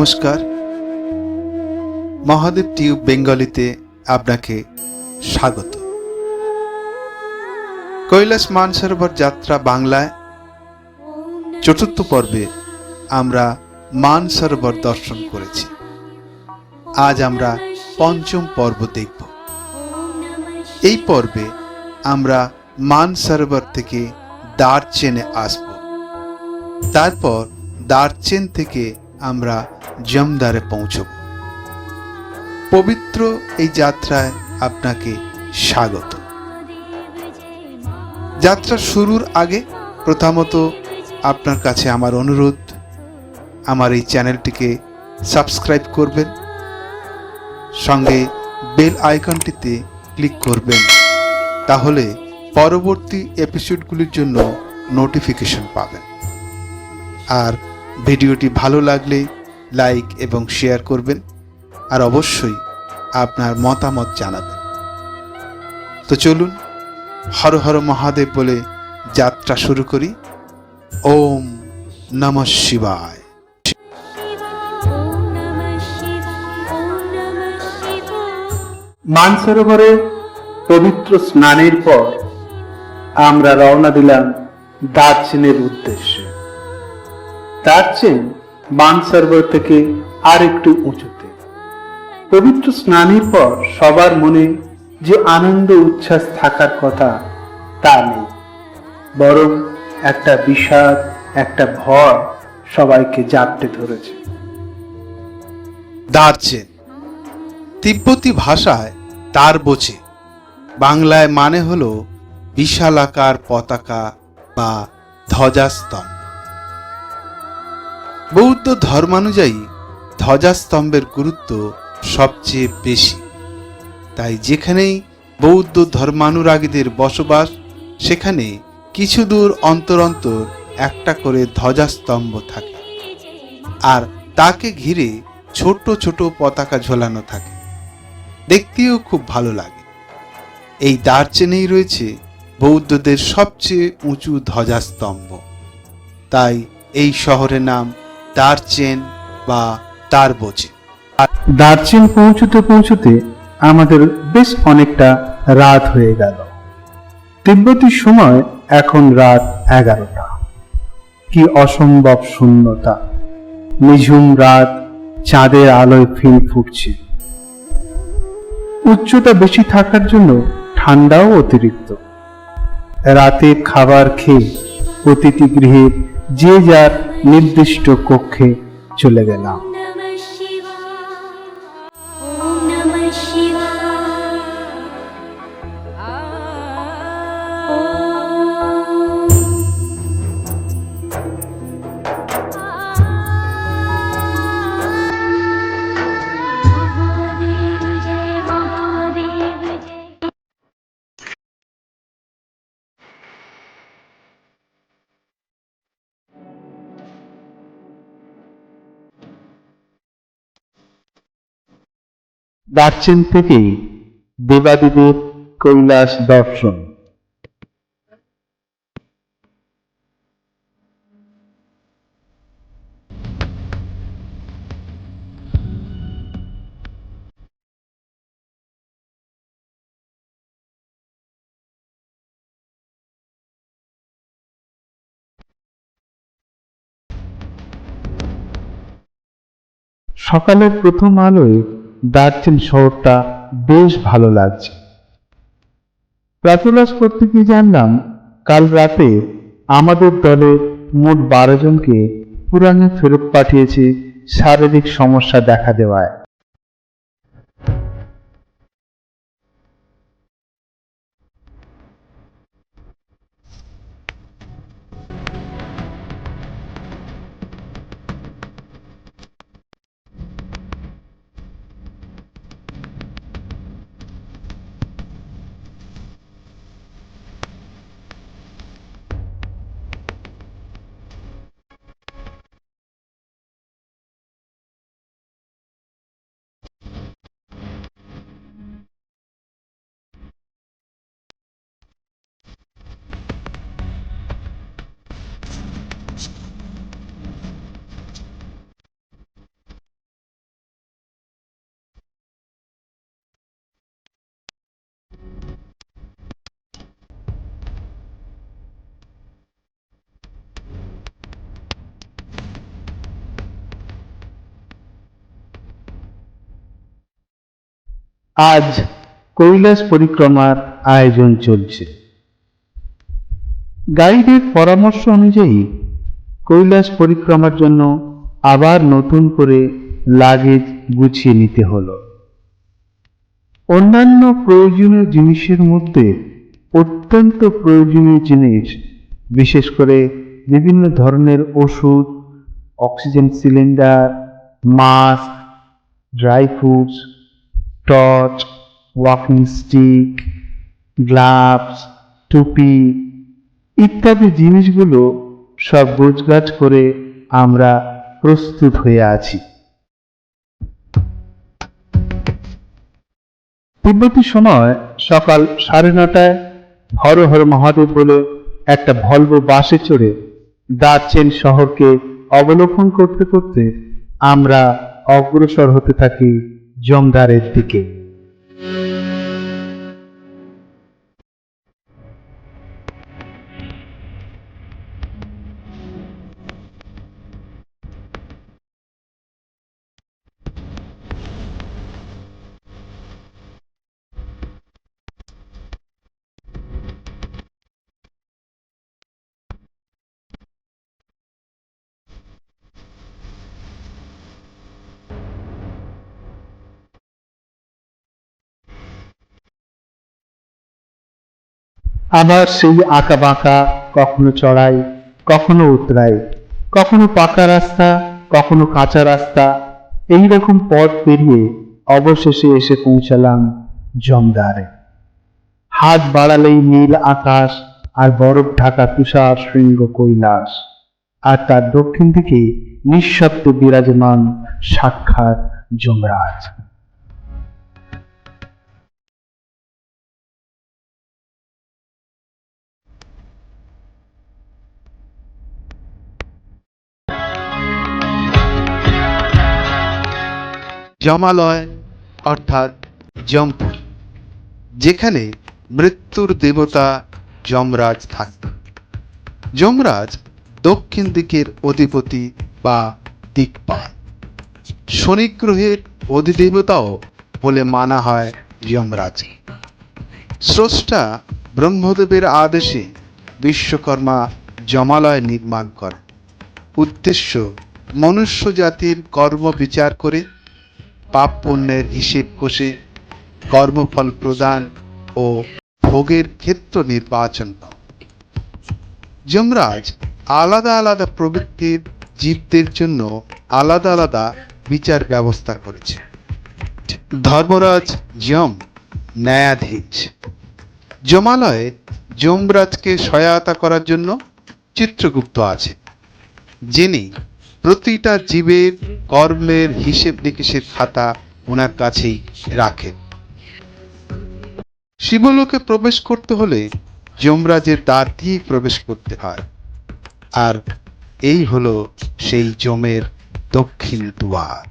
নমস্কার। মহাদেব টিউব বেঙ্গলিতে আপনাকে স্বাগত। কৈলাস মানসরোবর যাত্রা বাংলায় চতুর্থ পর্বে আমরা মানসরোবর দর্শন করেছি। আজ আমরা পঞ্চম পর্ব দেখব। এই পর্বে আমরা মানসরোবর থেকে দারচেনে আসব। তারপর দারচেন থেকে আমরা জমদারে পৌঁছব পবিত্র এই যাত্রায় আপনাকে স্বাগত। যাত্রা শুরুর আগে প্রথমত আপনার কাছে আমার অনুরোধ, আমার এই চ্যানেলটিকে সাবস্ক্রাইব করবেন, সঙ্গে বেল আইকনটিতে ক্লিক করবেন, তাহলে পরবর্তী এপিসোডগুলির জন্য নোটিফিকেশন পাবেন। আর ভিডিওটি ভালো লাগলে লাইক এবং শেয়ার করবেন আর অবশ্যই আপনার মতামত জানাবেন। তো চলুন, হর হর মহাদেব বলে যাত্রা শুরু করি। ওম নম শিবায়। মানসরোবরে পবিত্র স্নানের পর আমরা রওনা দিলাম দার্জিনের উদ্দেশ্যে। দার্জিন মানসরোবর থেকে আর একটু উঁচুতে। পবিত্র স্নানের পর সবার মনে যে আনন্দ উচ্ছ্বাস থাকার কথা তা নেই। বরং একটা বিষাদ, একটা ভয় সবাইকে জাপটে ধরেছে। দার্চেন তিব্বতী ভাষায় তার বোঝে। বাংলায় মানে হলো বিশালাকার পতাকা বা ধ্বজাস্তম্ভ। বৌদ্ধ ধর্মানুযায়ী ধ্বজাস্তম্ভের গুরুত্ব সবচেয়ে বেশি। তাই যেখানেই বৌদ্ধ ধর্মানুরাগীদের বসবাস, সেখানে কিছু দূর অন্তর অন্তর একটা করে ধ্বজাস্তম্ভ থাকে আর তাকে ঘিরে ছোট ছোট পতাকা ঝোলানো থাকে। দেখতেও খুব ভালো লাগে। এই দার্চেনেই রয়েছে বৌদ্ধদের সবচেয়ে উঁচু ধ্বজাস্তম্ভ। তাই এই শহরের নাম দার্চেন বা তারবোচে দার্জিলিং পৌঁছতে পৌঁছতে আমাদের বেশ অনেকটা রাত হয়ে গেল। তিব্বতির সময় এখন রাত এগারোটা। কি অসম্ভব শূন্যতা। নিঝুম রাত, চাঁদের আলোয় ফিল ফুটছে। উচ্চতা বেশি থাকার জন্য ঠান্ডাও অতিরিক্ত। রাতে খাবার খেয়ে অতিথি গৃহে যে যার নির্দিষ্ট কক্ষে চলে গেলাম। দার্চেন থেকেই দেবাদিদেব কৈলাস দর্শন। সকালের প্রথম আলোয় দার্জিলিং শহরটা বেশ ভালো লাগছে। প্রাতলাস করতে কি জানলাম? কাল রাতে আমাদের দলের মোট বারো জনকে পুরাণে ফেরত পাঠিয়েছে শারীরিক সমস্যা দেখা দেওয়ায়। আজ কৈলাস পরিক্রমার আয়োজন চলছে। গাইডের পরামর্শ অনুযায়ী কৈলাস পরিক্রমার জন্য আবার নতুন করে লাগেজ গুছিয়ে নিতে হলো। অন্যান্য প্রয়োজনীয় জিনিসের মধ্যে অত্যন্ত প্রয়োজনীয় জিনিস, বিশেষ করে বিভিন্ন ধরনের ওষুধ, oxygen cylinder, mask, dry fruits torch walking stick gloves টুপি ইত্যাদি জিনিসগুলো সব গোছগাছ করে আমরা প্রস্তুত হয়ে আছি। তিব্বতী সময় সকাল সাড়ে নটায় হর হর মহাদেব বলে একটা ভলভো বাসে চড়ে দার্চেন শহরকে অবলোকন করতে করতে আমরা অগ্রসর হতে থাকি জমদারের দিকে। আবার সেই আঁকা বাঁকা কখনো চড়াই, কখনো উতরাই, কখনো পাকা রাস্তা, কখনো কাঁচা রাস্তা। এই রকম পথ পেরিয়ে অবশেষে এসে পৌঁছালাম জমদারে। হাত বাড়ালেই নীল আকাশ আর বরফ ঢাকা তুষার শৃঙ্গ কৈলাস। আর তার দক্ষিণ দিকে নিঃশব্দে বিরাজমান সাক্ষাৎ যমরাজ। জমালয়, অর্থাৎ জমপুর, যেখানে মৃত্যুর দেবতা যমরাজ থাকত। যমরাজ দক্ষিণ দিকের অধিপতি বা দিকপাল। শনি গ্রহের অধিদেবতাও বলে মানা হয় যমরাজ স্রষ্টা ব্রহ্মদেবের আদেশে বিশ্বকর্মা জমালয় নির্মাণ করেন। উদ্দেশ্য মনুষ্য জাতির কর্ম বিচার করে পাপ পুণ্যের হিসেব কষে কর্মফল প্রদান ও ভোগের ক্ষেত্র নির্বাচন যমরাজ আলাদা আলাদা প্রবৃত্তির জীবদের জন্য আলাদা আলাদা বিচার ব্যবস্থা করেছে। ধর্মরাজ যম ন্যায়াধীশ। যমালয়ে যমরাজকে সহায়তা করার জন্য চিত্রগুপ্ত আছে, যিনি প্রতিটা জীবের কর্মের হিসেব নিকেশের খাতা ওনার কাছেই রাখেন। শিবলোকে প্রবেশ করতে হলে যমরাজের দ্বার দিয়ে প্রবেশ করতে হয়। আর এই হলো সেই জমের দক্ষিণ দুয়ার।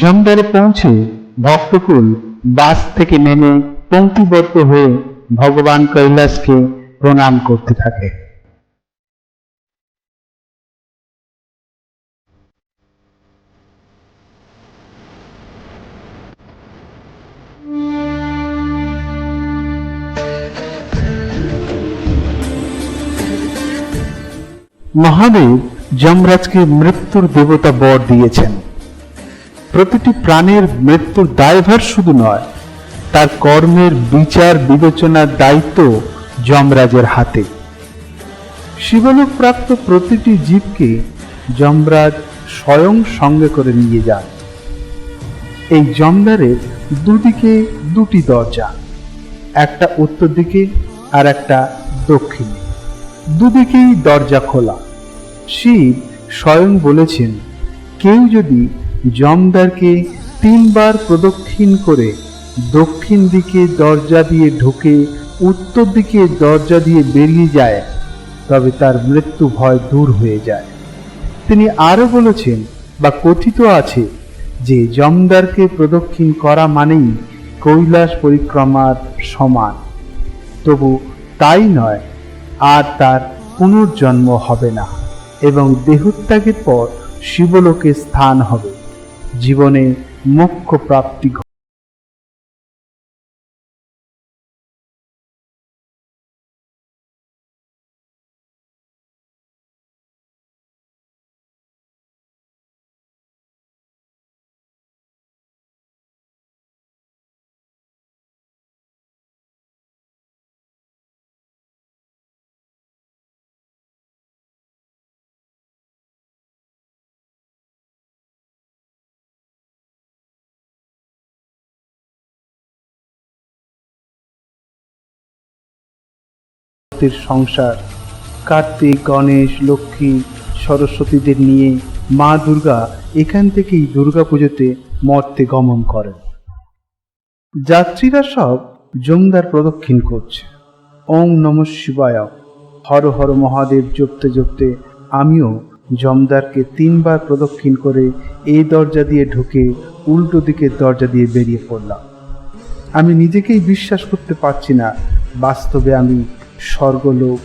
জমদারে পৌঁছে ভক্তকুল বাস থেকে নেমে পঙ্ক্তিবদ্ধ হয়ে ভগবান কৈলাসকে প্রণাম করতে থাকে। মহাদেব যমরাজকে মৃত্যুর দেবতা বর দিয়েছেন। প্রতিটি প্রাণের মৃত্যুর দায়ভার শুধু নয়, তার কর্মের বিচার বিবেচনার দায়িত্ব যমরাজের হাতে। শিবলোক প্রাপ্ত প্রতিটি জীবকে যমরাজ স্বয়ং সঙ্গে করে নিয়ে যান। এই জমদারের দুদিকে দুটি দরজা, একটা উত্তর দিকে আর একটা দক্ষিণে। দুদিকেই দরজা খোলা। শিব স্বয়ং বলেছেন, কেউ যদি জমদারকে তিনবার প্রদক্ষিণ করে দক্ষিণ দিকে দরজা দিয়ে ঢুকে উত্তর দিকে দরজা দিয়ে বেরিয়ে যায়, তবে তার মৃত্যু ভয় দূর হয়ে যায়। তিনি আরও বলেছেন, বা কথিত আছে যে জমদারকে প্রদক্ষিণ করা মানেই কৈলাস পরিক্রমার সমান। তবু তাই নয়, আর তার পুনর্জন্ম হবে না, এবং দেহত্যাগের পর শিবলোকে স্থান হবে। জীবনে মুখ্য প্রাপ্তি ভক্তের সংসার। কার্তিক, গণেশ, লক্ষ্মী, সরস্বতীদের নিয়ে মা দুর্গা এখান থেকেই দুর্গাপুজোতে মর্তে গমন করেন। যাত্রীরা সব জমদার প্রদক্ষিণ করছে। ওং নম শিবায়। হর হর মহাদেব জপতে জপতে আমিও জমদারকে তিনবার প্রদক্ষিণ করে এই দরজা দিয়ে ঢুকে উল্টো দিকের দরজা দিয়ে বেরিয়ে পড়লাম। আমি নিজেকেই বিশ্বাস করতে পারছি না। বাস্তবে আমি স্বর্গলোক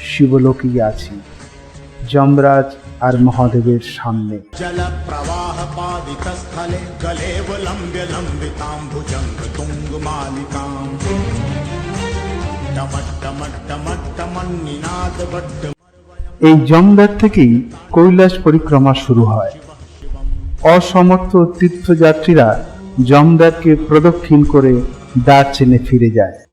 শিবলোকই আছি। যমরাজ আর মহাদেবের সামনে। এই জমদার থেকেই কৈলাস পরিক্রমা শুরু হয়। অসমর্থ তীর্থযাত্রীরা জমদারকে প্রদক্ষিণ করে দার চেনে ফিরে যায়।